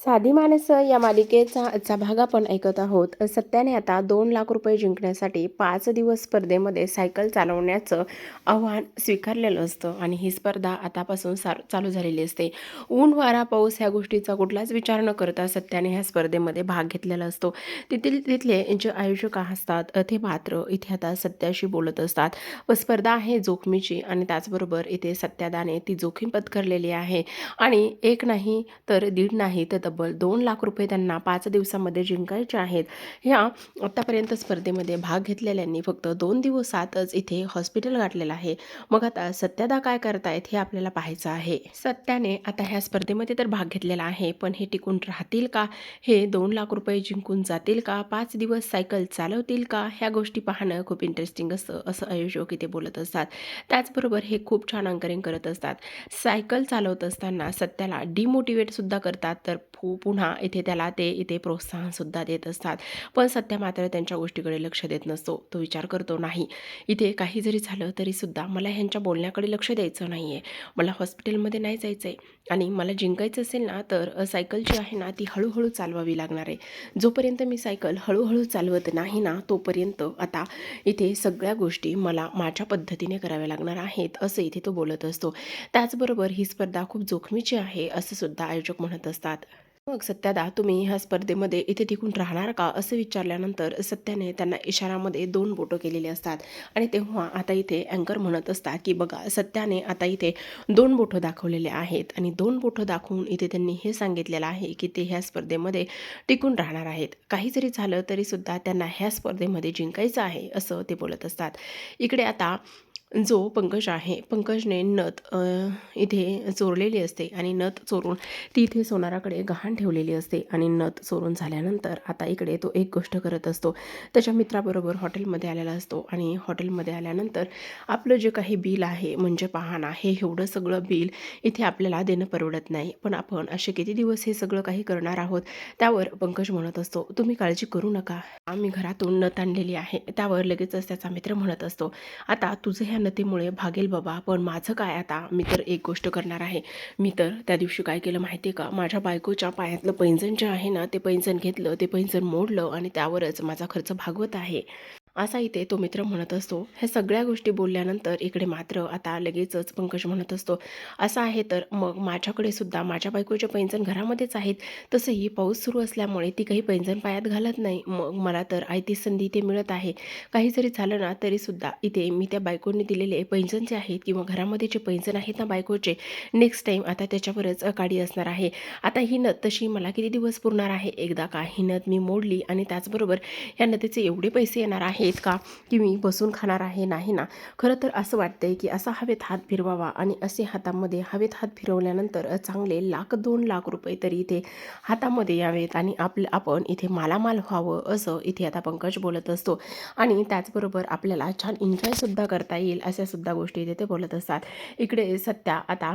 साधी माणसं या मालिकेचा आजचा भाग आपण ऐकत आहोत. सत्याने आता दोन लाख रुपये जिंकण्यासाठी पाच दिवस स्पर्धेमध्ये सायकल चालवण्याचं आव्हान स्वीकारलेलं असतं आणि ही स्पर्धा आतापासून सार चालू झालेली असते. ऊन वारा पाऊस ह्या गोष्टीचा कुठलाच विचार न करता सत्याने ह्या स्पर्धेमध्ये भाग घेतलेला असतो. तिथील तिथले जे आयोजक असतात ते मात्र इथे आता सत्याशी बोलत असतात. व स्पर्धा आहे जोखमीची आणि त्याचबरोबर इथे सत्यादाने ती जोखीम पत्करलेली आहे. आणि एक नाही तर दीड नाही तर तब्बल दोन लाख रुपये त्यांना पाच दिवसामध्ये जिंकायचे आहेत. ह्या आत्तापर्यंत स्पर्धेमध्ये भाग घेतलेल्यांनी फक्त दोन दिवसातच इथे हॉस्पिटल गाठलेलं आहे. मग आता सत्यादा काय करतायत हे आपल्याला पाहायचं आहे. सत्याने आता ह्या स्पर्धेमध्ये तर भाग घेतलेला आहे पण हे टिकून राहतील का? हे दोन लाख रुपये जिंकून जातील का? पाच दिवस सायकल चालवतील का? ह्या गोष्टी पाहणं खूप इंटरेस्टिंग असतं असं आयोजक इथे बोलत असतात. त्याचबरोबर हे खूप छान अंकरिंग करत असतात. सायकल चालवत असताना सत्याला डिमोटिवेटसुद्धा करतात तर पु पुन्हा इथे त्याला ते इथे प्रोत्साहनसुद्धा देत असतात. पण सध्या मात्र त्यांच्या गोष्टीकडे लक्ष देत नसतो. तो विचार करतो नाही इथे काही जरी झालं तरीसुद्धा मला ह्यांच्या बोलण्याकडे लक्ष द्यायचं नाही आहे मला हॉस्पिटलमध्ये नाही जायचं आहे आणि मला जिंकायचं असेल ना तर सायकल जी आहे ना ती हळूहळू चालवावी लागणार आहे. जोपर्यंत मी सायकल हळूहळू चालवत नाही ना तोपर्यंत आता इथे सगळ्या गोष्टी मला माझ्या पद्धतीने कराव्या लागणार आहेत असं इथे तो बोलत असतो. त्याचबरोबर ही स्पर्धा खूप जोखमीची आहे असंसुद्धा आयोजक म्हणत असतात. मग सत्यादा तुम्ही ह्या स्पर्धेमध्ये इथे टिकून राहणार का? असं विचारल्यानंतर सत्याने त्यांना इशारामध्ये दोन बोटं केलेले असतात. आणि तेव्हा आता इथे अँकर म्हणत असतात की बघा सत्याने आता इथे दोन बोटं दाखवलेले आहेत. आणि दोन बोटं दाखवून इथे त्यांनी हे सांगितलेलं आहे की ते ह्या स्पर्धेमध्ये टिकून राहणार आहेत. काही जरी झालं तरीसुद्धा त्यांना ह्या स्पर्धेमध्ये जिंकायचं आहे असं ते बोलत असतात. इकडे आता जो पंकज आहे पंकजने नथ इथे चोरलेली असते आणि नथ चोरून ती इथे सोनाराकडे गहाण ठेवलेली असते आणि नथ चोरून झाल्यानंतर आता इकडे तो एक गोष्ट करत असतो. त्याच्या मित्राबरोबर हॉटेलमध्ये आलेला असतो आणि हॉटेलमध्ये आल्यानंतर आपलं जे काही बिल आहे म्हणजे पाहणा हे एवढं सगळं बिल इथे आपल्याला देणं परवडत नाही. पण आपण असे किती दिवस हे सगळं काही करणार आहोत त्यावर पंकज म्हणत असतो तुम्ही काळजी करू नका. आम्ही घरातून नथ आणलेली आहे. त्यावर लगेचच त्याचा मित्र म्हणत असतो आता तुझं ह्या मेहनतीमुळे भागेल बाबा पण माझं काय आता? मी तर एक गोष्ट करणार आहे. मी तर त्या दिवशी काय केलं माहिती आहे का? माझ्या बायकोच्या पायातलं पैंजण जे आहे ना ते पैंजण घेतलं ते पैंजण मोडलं आणि त्यावरच माझा खर्च भागवत आहे. असा इथे तो मित्र म्हणत असतो. ह्या सगळ्या गोष्टी बोलल्यानंतर इकडे मात्र आता लगेचच पंकज म्हणत असतो. असं आहे तर मग माझ्याकडे सुद्धा माझ्या बायकोचे पैंजण घरामध्येच आहेत. तसंही पाऊस सुरू असल्यामुळे ती काही पैंजण पायात घालत नाही. मग मला तर आयती संधी इथे मिळत आहे. काही जरी झालं ना तरीसुद्धा इथे मी त्या बायकोने दिलेले पैंजण जे आहेत किंवा घरामध्ये जे पैंजण आहेत ना बायकोचे नेक्स्ट टाईम आता त्याच्यावरच काडी असणार आहे. आता ही नद तशी मला किती दिवस पुरणार आहे? एकदा का ही नद मी मोडली आणि त्याचबरोबर या नदीचे एवढे पैसे येणार आहेत का? की मी बसून खाणार आहे? नाही ना. खरं तर असं वाटतंय की असा हवेत हात फिरवावा आणि असे हातामध्ये हवेत हात फिरवल्यानंतर चांगले लाख दोन लाख रुपये तरी इथे हातामध्ये यावेत आणि आपलं आपण इथे मालामाल व्हावं असं इथे आता पंकज बोलत असतो. आणि त्याचबरोबर आपल्याला छान एन्जॉयसुद्धा करता येईल अशा सुद्धा गोष्टी इथे ते बोलत असतात. इकडे सत्या आता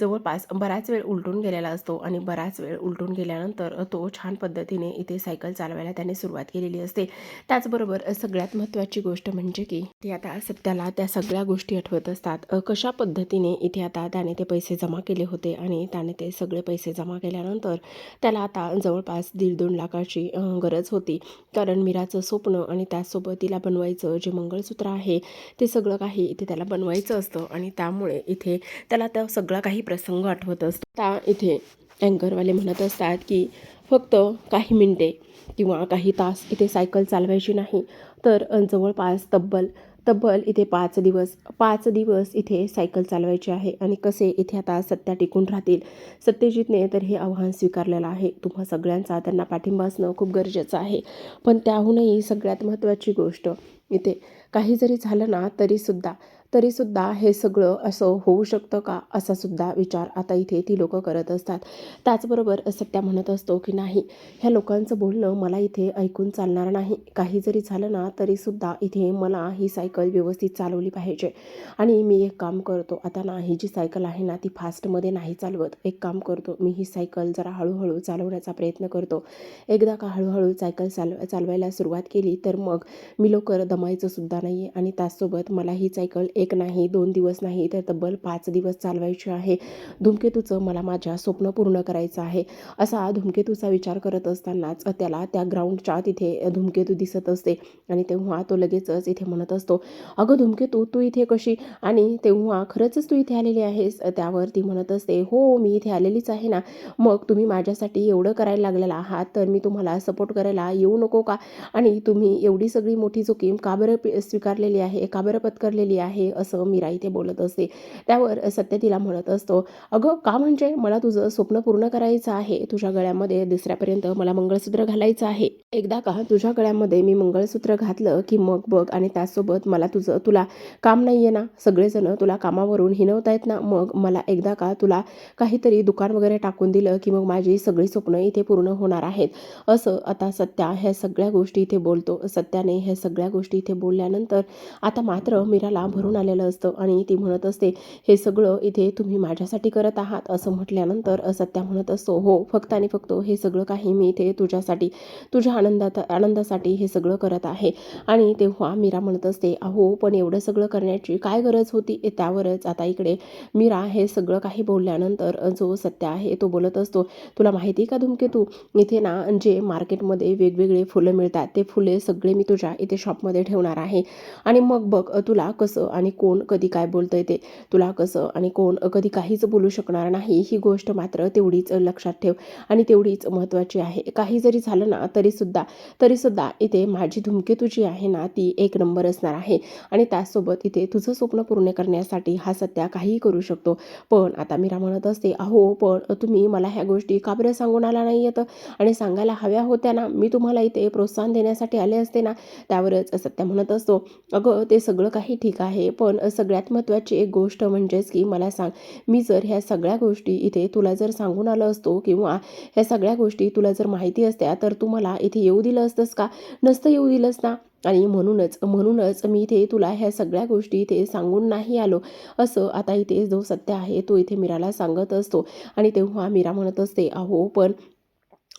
जवळपास बराच वेळ उलटून गेलेला असतो आणि बराच वेळ उलटून गेल्यानंतर तो छान पद्धतीने इथे सायकल चालवायला त्याने सुरुवात केलेली असते. त्याचबरोबर सगळ्या सगळ्यात महत्त्वाची गोष्ट म्हणजे की ती आता सत्याला त्या सगळ्या गोष्टी आठवत असतात. कशा पद्धतीने इथे आता त्याने ते पैसे जमा केले होते आणि त्याने ते सगळे पैसे जमा केल्यानंतर त्याला आता जवळपास दीड दोन लाखाची गरज होती. कारण मीराचं स्वप्न आणि त्याचसोबत तिला बनवायचं जे मंगळसूत्र आहे ते सगळं काही इथे त्याला बनवायचं असतं आणि त्यामुळे इथे त्याला त्या सगळा काही प्रसंग आठवत असतो. त्या इथे अँकरवाले म्हणत असतात की फक्त काही मिनटे किंवा काही तास इथे सायकल चालवायची नाही. तर जवळपास तब्बल तब्बल इथे पाच दिवस पाच दिवस इथे सायकल चालवायची आहे. आणि कसे इथे आता सत्या टिकून राहतील? सत्यजितने तर हे आव्हान स्वीकारलेलं आहे. तुम्हा सगळ्यांचा त्यांना पाठिंबा असणं खूप गरजेचं आहे. पण त्याहूनही सगळ्यात महत्त्वाची गोष्ट इथे काही जरी झालं ना तरीसुद्धा तरीसुद्धा हे सगळं असं होऊ शकतं का असा सुद्धा विचार आता इथे ती लोकं करत असतात. त्याचबरोबर सत्या म्हणत असतो की नाही ह्या लोकांचं बोलणं मला इथे ऐकून चालणार नाही. काही जरी झालं ना तरीसुद्धा इथे मला ही सायकल व्यवस्थित चालवली पाहिजे. आणि मी एक काम करतो आता ना ही जी सायकल आहे ना ती फास्टमध्ये नाही चालवत. एक काम करतो मी ही सायकल जरा हळूहळू चालवण्याचा प्रयत्न करतो. एकदा का हळूहळू सायकल चालव चालवायला सुरुवात केली तर मग मी लवकर दमायचं सुद्धा नाही आहे आणि त्याचसोबत मला ही सायकल एक एक नाही दोन दिवस नाही तर तब्बल पाच दिवस चालवायचे आहे. धूमकेतूचं मला माझ्या स्वप्न पूर्ण करायचं आहे. असा धूमकेतूचा विचार करत असतानाच त्याला त्या ग्राउंडच्या तिथे धूमकेतू दिसत असते आणि तेव्हा तो लगेचच इथे म्हणत असतो अगं धूमकेतू तू इथे कशी? आणि तेव्हा खरंच तू इथे आलेली आहेस? त्यावर ती म्हणत असते हो मी इथे आलेलीच आहे ना. मग तुम्ही माझ्यासाठी एवढं करायला लागलेला आहात तर मी तुम्हाला सपोर्ट करायला येऊ नको का? आणि तुम्ही एवढी सगळी मोठी जोखीम का बरं स्वीकारलेली आहे का बरं पत्करलेली आहे? असं मीरा इथे बोलत असते त्यावर सत्य तिला म्हणत असतो अगं का म्हणजे? मला तुझं स्वप्न पूर्ण करायचं आहे. तुझ्या गळ्यामध्ये दुसऱ्यापर्यंत मला मंगळसूत्र घालायचं आहे. एकदा का तुझ्या गळ्यामध्ये मी मंगळसूत्र घातलं की मग बघ आणि त्याचसोबत मला तुझं तुला काम नाही आहे ना? सगळेजण तुला कामावरून हिनवतायत ना? मग मला एकदा का तुला काहीतरी दुकान वगैरे टाकून दिलं की मग माझी सगळी स्वप्न इथे पूर्ण होणार आहेत? असं आता सत्या ह्या सगळ्या गोष्टी इथे बोलतो. सत्याने ह्या सगळ्या गोष्टी इथे बोलल्यानंतर आता मात्र मीराला भरून आलेलं असतं आणि ती म्हणत असते हे सगळं इथे तुम्ही माझ्यासाठी करत आहात. असं म्हटल्यानंतर सत्या म्हणत असतो हो फक्त आणि फक्त हे सगळं काही मी इथे तुझ्यासाठी तुझ्या आनंदात आनंदासाठी हे सगळं करत आहे. आणि तेव्हा मीरा म्हणत असते अहो पण एवढं सगळं करण्याची काय गरज होती? त्यावरच आता इकडे मीरा हे सगळं काही बोलल्यानंतर जो सत्य आहे तो बोलत असतो तुला माहिती आहे का धुमकेतू? इथे ना जे मार्केटमध्ये वेगवेगळे फुलं मिळतात ते फुले सगळे मी तुझ्या इथे शॉपमध्ये ठेवणार आहे. आणि मग बघ तुला कसं आणि कोण कधी काय बोलतं ते तुला कसं आणि कोण कधी काहीच बोलू शकणार नाही ही गोष्ट मात्र तेवढीच लक्षात ठेव. आणि तेवढीच महत्त्वाची आहे. काही जरी झालं ना तरीसुद्धा तरीसुद्धा इथे माझी धुमकेतू जी आहे ना ती एक नंबर असणार आहे. आणि त्याचसोबत इथे तुझं स्वप्न पूर्ण करण्यासाठी हा सत्या काहीही करू शकतो. पण आता मीरा म्हणत असते अहो पण तुम्ही मला ह्या गोष्टी का बरं सांगून आला नाही येतं? आणि सांगायला हव्या होत्या ना मी तुम्हाला इथे प्रोत्साहन देण्यासाठी आले असते ना? त्यावरच सत्या म्हणत असतो अगं ते सगळं काही ठीक आहे पण सगळ्यात महत्त्वाची एक गोष्ट म्हणजेच की मला सांग मी जर ह्या सगळ्या गोष्टी इथे तुला जर सांगून आलो असतो किंवा ह्या सगळ्या गोष्टी तुला जर माहिती असत्या तर तू मला इथे येऊ दिलं असतंस का? नसतं येऊ दिलंस ना? आणि म्हणूनच म्हणूनच मी इथे तुला ह्या सगळ्या गोष्टी इथे सांगून नाही आलो. असं आता इथे जो सत्य आहे तो इथे मीराला सांगत असतो. आणि तेव्हा मीरा म्हणत असते अहो पण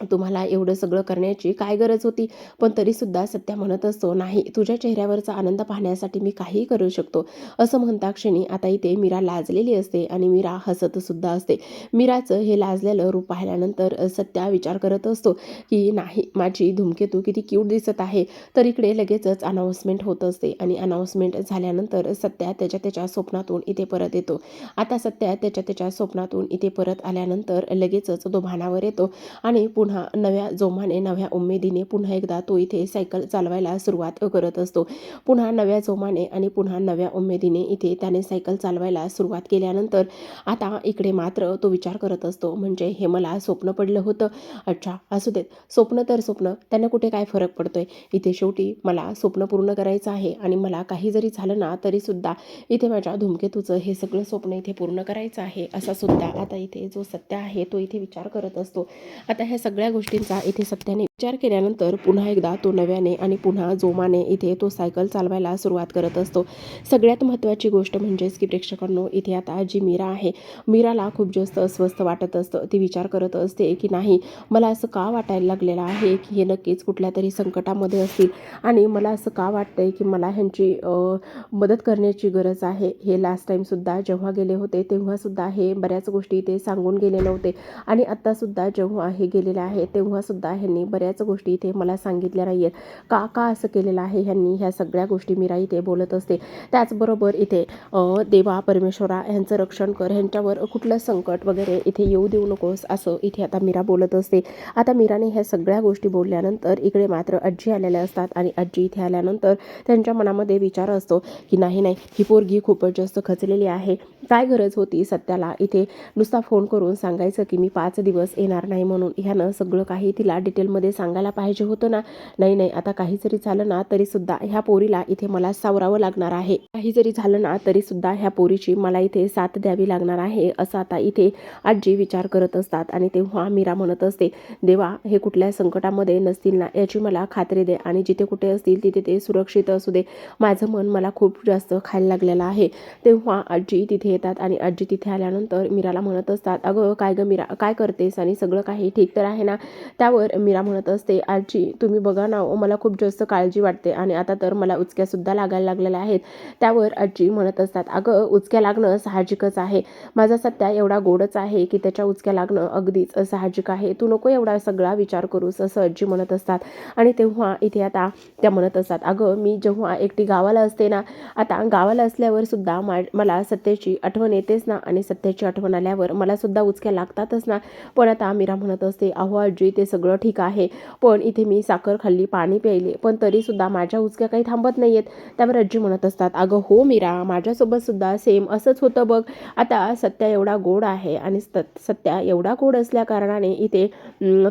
तुम्हाला एवढं सगळं करण्याची काय गरज होती? पण तरीसुद्धा सत्या म्हणत असतो नाही तुझ्या चेहऱ्यावरचा आनंद पाहण्यासाठी मी काहीही करू शकतो. असं म्हणता क्षणी आता इथे मीरा लाजलेली असते आणि मीरा हसतसुद्धा असते. मीराचं हे लाजलेलं रूप पाहिल्यानंतर सत्या विचार करत असतो की नाही माझी धूमकेतू किती क्यूट दिसत आहे. तर इकडे लगेचच अनाऊन्समेंट होत असते आणि अनाऊन्समेंट झाल्यानंतर सत्या त्याच्या त्याच्या स्वप्नातून इथे परत येतो. आता सत्या त्याच्या त्याच्या स्वप्नातून इथे परत आल्यानंतर लगेचच तो भानावर येतो आणि पुन्हा नव्या जोमाने नव्या उमेदीने पुन्हा एकदा तो इथे सायकल चालवायला सुरुवात करत असतो. पुन्हा नव्या जोमाने आणि पुन्हा नव्या उमेदीने इथे त्याने सायकल चालवायला सुरुवात केल्यानंतर आता इकडे मात्र तो विचार करत असतो. म्हणजे हे मला स्वप्न पडलं होतं. अच्छा असू देत. स्वप्न तर स्वप्न. त्यांना कुठे काय फरक पडतोय? इथे शेवटी मला स्वप्न पूर्ण करायचं आहे आणि मला काही जरी झालं ना तरीसुद्धा इथे माझ्या धूमकेतूचं हे सगळं स्वप्न इथे पूर्ण करायचं आहे. असा सुद्धा आता इथे जो सत्य आहे तो इथे विचार करत असतो. आता ह्या सगळ्या सगळ्या गोष्टींचा इथे सत्याने विचार केल्यानंतर पुन्हा एकदा तो नव्याने आणि पुन्हा जोमाने इथे तो सायकल चालवायला सुरुवात करत असतो. सगळ्यात महत्त्वाची गोष्ट म्हणजेच की प्रेक्षकांनो इथे आता जी मीरा आहे मीराला खूप जास्त अस्वस्थ वाटत असतं. ती विचार करत असते की नाही मला असं का वाटायला लागलेलं आहे की हे नक्कीच कुठल्या तरी संकटामध्ये असतील? आणि मला असं का वाटतंय की मला ह्यांची मदत करण्याची गरज आहे? हे लास्ट टाईमसुद्धा जेव्हा गेले होते तेव्हासुद्धा हे बऱ्याच गोष्टी ते सांगून गेले नव्हते आणि आत्तासुद्धा जेव्हा हे गेलेले आहे तेव्हासुद्धा ह्यांनी बऱ्याच गोष्टी इथे मला सांगितल्या नाही आहेत का का असं केलेलं आहे ह्यांनी ह्या सगळ्या गोष्टी मीरा इथे बोलत असते. त्याचबरोबर इथे देवा परमेश्वरा ह्यांचं रक्षण कर ह्यांच्यावर कुठलं संकट वगैरे इथे येऊ देऊ नकोस असं इथे आता मीरा बोलत असते. आता मीराने ह्या सगळ्या गोष्टी बोलल्यानंतर इकडे मात्र आजी आलेल्या असतात आणि आजी इथे आल्यानंतर त्यांच्या मनामध्ये विचार असतो की नाही नाही ही पोरगी खूपच जास्त खचलेली आहे. काय गरज होती सत्याला? इथे नुसता फोन करून सांगायचं की मी पाच दिवस येणार नाही म्हणून ह्यानं सगळं काही तिला डिटेलमध्ये सांगायला पाहिजे होतं ना? नाही नाही आता काही जरी झालं ना तरीसुद्धा ह्या पोरीला इथे मला सावरावं लागणार आहे. काही जरी झालं ना तरीसुद्धा ह्या पोरीची मला इथे साथ द्यावी लागणार आहे असं आता इथे आजी विचार करत असतात आणि तेव्हा मीरा म्हणत असते देवा हे कुठल्या संकटामध्ये नसतील ना याची मला खात्री दे आणि जिथे कुठे असतील तिथे ते सुरक्षित असू दे. माझं मन मला खूप जास्त खायला लागलेलं आहे. तेव्हा आजी तिथे येतात आणि आजी तिथे आल्यानंतर मीराला म्हणत असतात अगं काय गं मीरा? काय करतेस? आणि सगळं काही ठीक तर आहे ना? त्यावर मीरा म्हणत असते आजी तुम्ही बघा ना मला खूप जास्त काळजी वाटते आणि आता तर मला उचक्यासुद्धा लागायला लागलेल्या आहेत. त्यावर आजी म्हणत असतात अगं उचक्या लागणं साहजिकच आहे. माझा सत्या एवढा गोडच आहे की त्याच्या उचक्या लागणं अगदीच साहजिक आहे. तू नको एवढा सगळा विचार करूस असं आजी म्हणत असतात. आणि तेव्हा इथे आता त्या म्हणत असतात अगं मी जेव्हा एकटी गावाला असते ना आता गावाला असल्यावर सुद्धा मा मला सत्तेची आठवण येतेच ना आणि सत्याची आठवण आल्यावर मला सुद्धा उचक्या लागतातच ना. पण आता मीरा म्हणत असते अहो आजी ते सगळं ठीक आहे. पण इथे मी साखर खाल्ली पाणी प्यायले पण तरीसुद्धा माझ्या उचक्या काही थांबत नाही आहेत त्यावर आजी म्हणत असतात अगं हो मीरा माझ्यासोबत सुद्धा सेम असंच होतं बघ. आता सत्या एवढा गोड आहे आणि सत्या एवढा गोड असल्या कारणाने इथे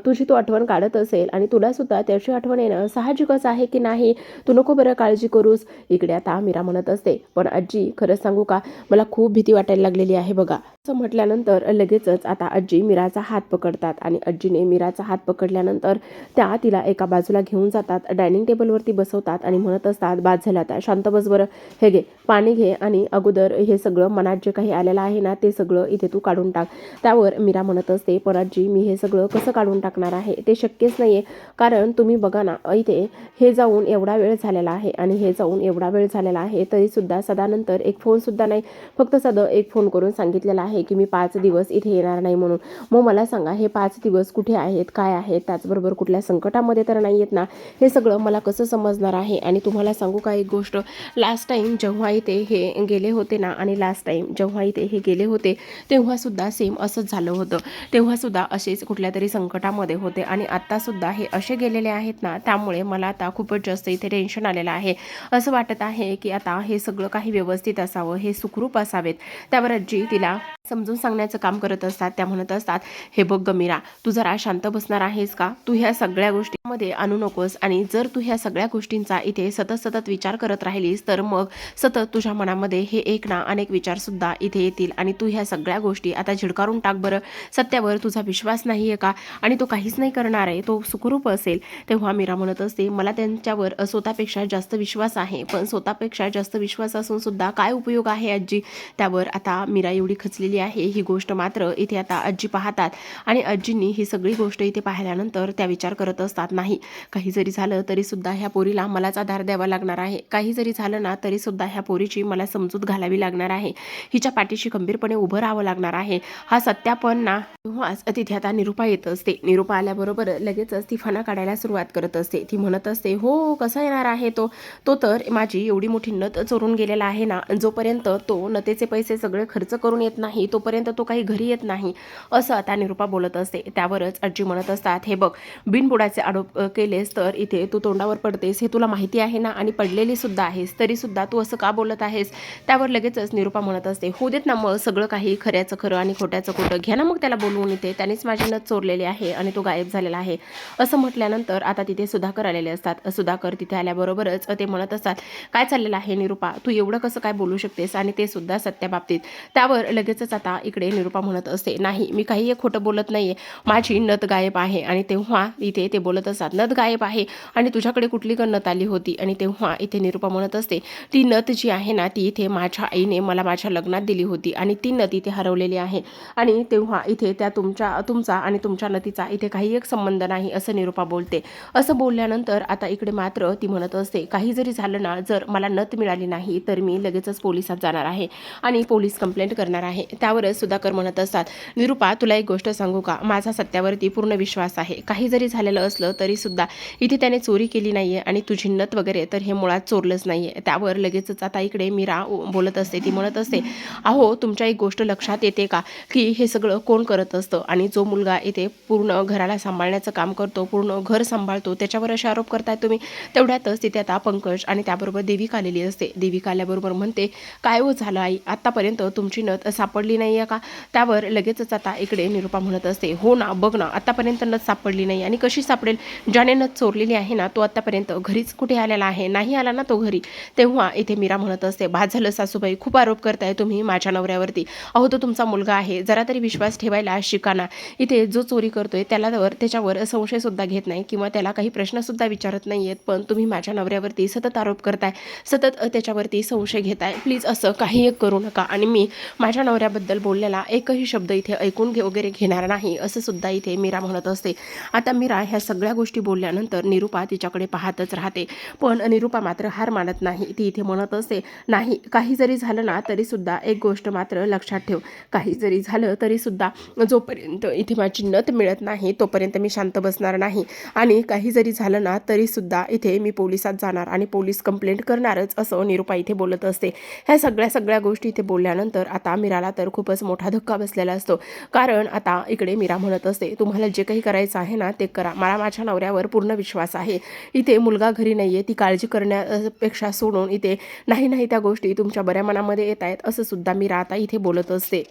तुझी तू आठवण काढत असेल आणि तुलासुद्धा त्याची आठवण येणं साहजिकच आहे की नाही? तू नको बरं काळजी करूस. इकडे आता मीरा म्हणत असते पण आजी खरंच सांगू का? मला खूप भीती वाटायला लागलेली आहे बघा. असं म्हटल्यानंतर लगेचच आता आजी मीराचा हात पकडतात आणि आजीने मीराचा हात पकडल्यानंतर त्या तिला एका बाजूला घेऊन जातात डायनिंग टेबलवरती बसवतात आणि म्हणत असतात बाद झाला आता शांत बस बरं. हे घे पाणी घे आणि अगोदर हे सगळं मनात जे काही आलेलं आहे ना ते सगळं इथे तू काढून टाक. त्यावर मीरा म्हणत असते पराजी मी हे सगळं कसं काढून टाकणार आहे? ते शक्यच नाही आहे कारण तुम्ही बघा ना इथे हे जाऊन एवढा वेळ झालेला आहे आणि हे जाऊन एवढा वेळ झालेला आहे तरीसुद्धा सदानंतर एक फोनसुद्धा नाही. फक्त साधं एक फोन करून सांगितलेला आहे की मी पाच दिवस इथे येणार नाही म्हणून. मग मला सांगा हे पाच दिवस कुठे आहेत काय आहेत त्याचबरोबर कुठल्या संकटामध्ये तर नाही आहेत ना? हे सगळं मला कसं समजणार आहे? आणि तुम्हाला सांगू का एक गोष्ट? लास्ट टाईम जेव्हा इथे हे गेले होते ना आणि लास्ट टाईम जेव्हा इथे हे गेले होते तेव्हासुद्धा सेम असंच झालं होतं. तेव्हासुद्धा असेच कुठल्या तरी संकटामध्ये होते. आणि आत्तासुद्धा हे असे गेलेले आहेत ना त्यामुळे मला आता खूपच जास्त इथे टेन्शन आलेलं आहे. असं वाटत आहे की आता हे सगळं काही व्यवस्थित असावं हे सुखरूप असावेत. त्यावर आजी तिला समजून सांगण्याचं काम करत असतात. त्या म्हणत असतात हे बघ गमीरा तू जरा शांत बसणार आहेस का? तू ह्या सगळ्या गोष्टींमध्ये आणू नकोस आणि जर तू ह्या सगळ्या गोष्टींचा इथे सतत सतत विचार करत राहिलीस तर मग सतत तुझ्या मनामध्ये हे एक ना अनेक विचार सुद्धा इथे येतील आणि तू ह्या सगळ्या गोष्टी आता झिडकारून टाक बरं. सत्यावर तुझा विश्वास नाही आहे का? आणि तो काहीच नाही करणार आहे. तो सुखरूप असेल. तेव्हा मीरा म्हणत असते मला त्यांच्यावर स्वतःपेक्षा जास्त विश्वास आहे. पण स्वतःपेक्षा जास्त विश्वास असून सुद्धा काय उपयोग आहे आजी? त्यावर आता मीरा एवढी खचलेली आहे. ही गोष्ट मात्र इथे आता आजी पाहतात. आणि आजींनी ही सगळी गोष्ट इथे पाहिल्यानंतर त्या विचार करत असतात नाही काही जरी झालं तरी सुद्धा ह्या पोरीला मलाच आधार द्यावा लागणार आहे. काही जरी झालं ना तरी सुद्धा ह्या पोरीची मला समजूत घालावी लागणार आहे. हिच्या पाठीशी खंबीरपणे उभं राहावं लागणार आहे. हा सत्यापन ना तेव्हाच तिथे आता निरुपा येत असते. निरुपा आल्याबरोबर लगेचच ती फणा काढायला सुरुवात करत असते. ती म्हणत असते हो कसा येणार आहे तो? तो तर माझी एवढी मोठी नत चोरून गेलेला आहे ना. जोपर्यंत तो नतेचे पैसे सगळे खर्च करून येत नाही तोपर्यंत तो काही घरी येत नाही. असं आता निरुपा बोलत असते. त्यावरच आजी म्हणत असतात हे बघ बिनबुडाचे आरोप केलेस तर इथे तू तोंडावर पडतेस हे तुला माहिती आहे ना? आणि पडलेली सुद्धा आहेस तरीसुद्धा तू असं का बोलत आहेस? त्यावर लगेचच निरुपा म्हणत असते हो देत ना मग सगळं काही खऱ्याचं खरं आणि खोट्याचं खोटं. घ्या ना मग त्याला बोलवून इथे त्यानेच माझी नथ चोरलेली आहे आणि तो गायब झालेला आहे. असं म्हटल्यानंतर आता तिथे सुधाकर आलेले असतात. सुधाकर तिथे आल्याबरोबरच ते म्हणत असतात काय चाललेलं आहे निरुपा? तू एवढं कसं काय बोलू शकतेस? आणि ते सुद्धा सत्याबाबतीत त्यावर लगेचच आता इकडे निरुपा म्हणत असते नाही मी काही एक खोटं बोलत नाही माझी नथ गायब आहे. आणि तेव्हा इथे ते बोलत असतात नथ गायब आहे आणि तुझ्याकडे कुठली का नथ आली होती? आणि तेव्हा इथे निरुपा म्हणत असते ती नथ जी आहे ना ती इथे माझ्या आईने मला माझ्या लग्नात दिली होती आणि ती नत इथे हरवलेली आहे. आणि तेव्हा इथे त्या तुमच्या तुमचा आणि तुमच्या नदीचा इथे काही एक संबंध नाही असं निरुपा बोलते. असं बोलल्यानंतर आता इकडे मात्र ती म्हणत असते काही जरी झालं ना जर मला नथ मिळाली नाही तर मी लगेचच पोलिसात जाणार आहे आणि पोलीस कंप्लेंट करणार आहे. त्यावरच सुधाकर म्हणत असतात निरुपा तुला एक गोष्ट सांगू का? माझा सत्यावरती पूर्ण विश्वास आहे. काही जरी झालेलं असलं तरीसुद्धा इथे त्याने चोरी केली नाही आहे आणि तुझी नत वगैरे तर हे मुळात चोरलंच नाही आहे त्यावर लगेचच आता इकडे मीरा बोलत असते ती म्हणत असते अहो तुमच्या एक गोष्ट लक्षात येते का? की हे सगळं कोण करत असतं? आणि जो मुलगा इथे पूर्ण घराला सांभाळण्याचं काम करतो पूर्ण घर सांभाळतो त्याच्यावर असे आरोप करताय तुम्ही? तेवढ्यातच तिथे आता पंकज आणि त्याबरोबर देविका आलेली असते. देविका आल्याबरोबर म्हणते काय हो झालं आई? आत्तापर्यंत तुमची नत सापडली नाही आहे का? त्यावर लगेचच आता इकडे निरुपा म्हणत असते हो ना बघ ना आत्तापर्यंत नथ सापडली नाही. आणि कशी सापडेल? ज्याने नथ चोरलेली आहे ना तो आत्तापर्यंत घरीच कुठे आलेला आहे? नाही आला ना तो घरी. तेव्हा इथे मीरा म्हणत असते बाद झालं सासूबाई खूप आरोप करताय तुम्ही माझ्या नवऱ्यावरती. अहो तो तुमचा मुलगा आहे. जरा तरी विश्वास ठेवायला शिकाना. इथे जो चोरी करतोय त्याला वर त्याच्यावर संशयसुद्धा घेत नाही किंवा त्याला काही प्रश्नसुद्धा विचारत नाही आहेत पण तुम्ही माझ्या नवऱ्यावरती सतत आरोप करताय. सतत त्याच्यावरती संशय घेताय. प्लीज असं काही एक करू नका. आणि मी माझ्या नवऱ्याबद्दल बोललेला एकही शब्द इथे ऐकून घे वगैरे घेणार नाही असं सुद्धा इथे मीरा म्हणत असते. आता मीरा ह्या सगळ्या गोष्टी बोलल्यानंतर निरुपा तिच्याकडे पाहतच राहते. पण निरुपा मात्र हार मानत नाही. ती इथे म्हणत असते नाही काही जरी झालं ना तरी सुद्धा एक गोष्ट मात्र लक्षात ठेव. काही जरी झालं तरी सुद्धा जोपर्यंत इथे माझी नत मिळत नाही तोपर्यंत मी शांत बसणार नाही. आणि काही जरी झालं ना तरी सुद्धा इथे मी पोलिसात जाणार आणि पोलीस कंप्लेंट करणारच असं निरुपा इथे बोलत असते. ह्या सगळ्या सगळ्या गोष्टी इथे बोलल्यानंतर आता मीराला तर खूपच मोठा धक्का बसलेला असतो. कारण आता इकडे मीरा म्हणत असते तुम्हाला जे काही करायचं आहे ना ते करा. मला माझ्या नवऱ्यावर पूर्ण विश्वास आहे. इथे मुलगा घरी नाही आहे ती काळजी करण्यापेक्षा सोडून इथे नाही नाही त्या गोष्टी तुमच्या बऱ्या मनामध्ये येत आहेत असं सुद्धा मी राहता इथे बोलत असते.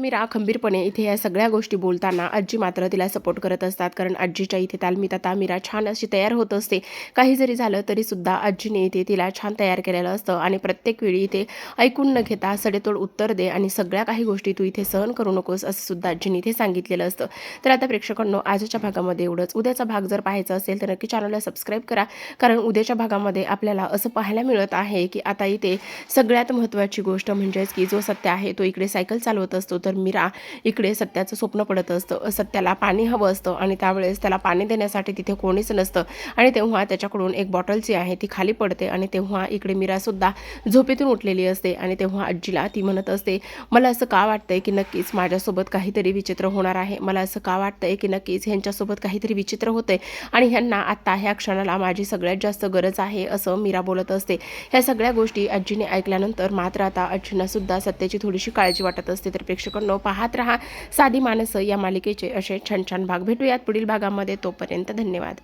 मीरा खंबीरपणे इथे या सगळ्या गोष्टी बोलताना आजी मात्र तिला सपोर्ट करत असतात. कारण आजीच्या इथे तालमीत आता मीरा छान अशी तयार होत असते. काही जरी झालं तरी सुद्धा आजीने इथे तिला छान तयार केलेलं असतं आणि प्रत्येक वेळी इथे ऐकून न घेता सडेतोड उत्तर दे आणि सगळ्या काही गोष्टी तू इथे सहन करू नकोस असं सुद्धा आजीने इथे सांगितलेलं असतं. तर आता प्रेक्षकांनो आजच्या भागामध्ये एवढंच. उद्याचा भाग जर पाहायचा असेल तर नक्की चॅनलला सबस्क्राईब करा. कारण उद्याच्या भागामध्ये आपल्याला असं पाहायला मिळत आहे की आता इथे सगळ्यात महत्त्वाची गोष्ट म्हणजेच की जो सत्य आहे तो इकडे सायकल चालवत असतो. तर मीरा इकडे सत्याचं स्वप्न पडत असतं. सत्याला पाणी हवं असतं आणि त्यावेळेस त्याला पाणी देण्यासाठी तिथे कोणीच नसतं. आणि तेव्हा त्याच्याकडून एक बॉटल जी आहे ती खाली पडते आणि तेव्हा इकडे मीरासुद्धा झोपेतून उठलेली असते आणि तेव्हा आजीला ती म्हणत असते मला असं का वाटतंय की नक्कीच माझ्यासोबत काहीतरी विचित्र होणार आहे? मला असं का वाटतंय की नक्कीच ह्यांच्यासोबत काहीतरी विचित्र होतंय? आणि ह्यांना आत्ता ह्या क्षणाला माझी सगळ्यात जास्त गरज आहे असं मीरा बोलत असते. ह्या सगळ्या गोष्टी आजीने ऐकल्यानंतर मात्र आता आजींना सुद्धा सत्याची थोडीशी काळजी वाटत असते तर प्रेक्षक प्रेक्षकांनो पाहत राहा. साधी माणसं या मालिकेचे असे छान छान भाग. भेटूयात पुढील भागामध्ये. तोपर्यंत धन्यवाद.